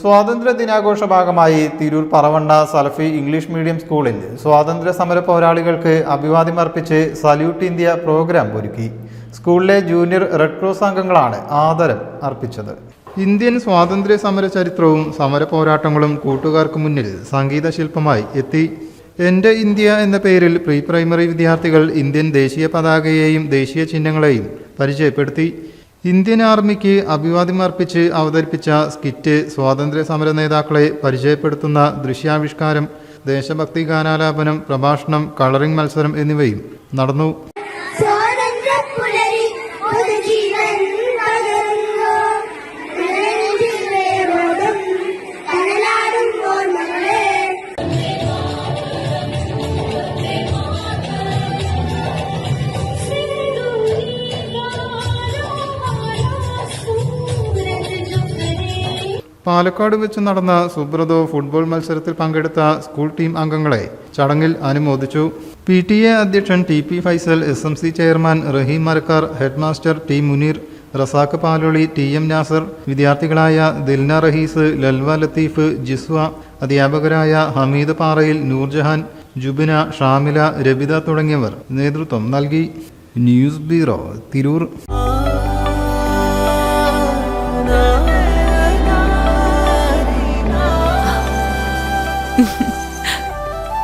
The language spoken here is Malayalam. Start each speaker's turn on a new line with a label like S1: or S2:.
S1: സ്വാതന്ത്ര്യ ദിനാഘോഷ ഭാഗമായി തിരൂർ പറവണ്ട സലഫി ഇംഗ്ലീഷ് മീഡിയം സ്കൂളിൽ സ്വാതന്ത്ര്യ സമര പോരാളികൾക്ക് അഭിവാദ്യം അർപ്പിച്ച് സല്യൂട്ട് ഇന്ത്യ പ്രോഗ്രാം ഒരുക്കി. സ്കൂളിലെ ജൂനിയർ റെഡ് ക്രോസ് അംഗങ്ങളാണ് ആദരം അർപ്പിച്ചത്. ഇന്ത്യൻ സ്വാതന്ത്ര്യ സമര ചരിത്രവും സമര പോരാട്ടങ്ങളും കൂട്ടുകാർക്ക് മുന്നിൽ സംഗീത ശില്പമായി എത്തി. എന്റെ ഇന്ത്യ എന്ന പേരിൽ പ്രീ പ്രൈമറി വിദ്യാർത്ഥികൾ ഇന്ത്യൻ ദേശീയ പതാകയെയും ദേശീയ ചിഹ്നങ്ങളെയും പരിചയപ്പെടുത്തി. ഇന്ത്യൻ ആർമിക്ക് അഭിവാദ്യം അർപ്പിച്ച് അവതരിപ്പിച്ച സ്കിറ്റ് സ്വാതന്ത്ര്യ സമര നേതാക്കളെ പരിചയപ്പെടുത്തുന്ന ദൃശ്യാവിഷ്കാരം ദേശഭക്തി ഗാനാലാപനം പ്രഭാഷണം കളറിംഗ് മത്സരം എന്നിവയും നടന്നു. പാലക്കാട് വെച്ച് നടന്ന സുബ്രതോ ഫുട്ബോൾ മത്സരത്തിൽ പങ്കെടുത്ത സ്കൂൾ ടീം അംഗങ്ങളെ ചടങ്ങിൽ അനുമോദിച്ചു. പി ടി എ അധ്യക്ഷൻ T P Faisal S M C chairman Rahim Marakkar headmaster T Muneer Razak Paloli T M Nasar വിദ്യാർത്ഥികളായ Dilna Rahees Lalva Latheef Jiswa അധ്യാപകരായ ഹമീദ് പാറയിൽ നൂർജഹാൻ ജുബിന ഷാമില രബിത തുടങ്ങിയവർ നേതൃത്വം നൽകി. News bureau Tirur.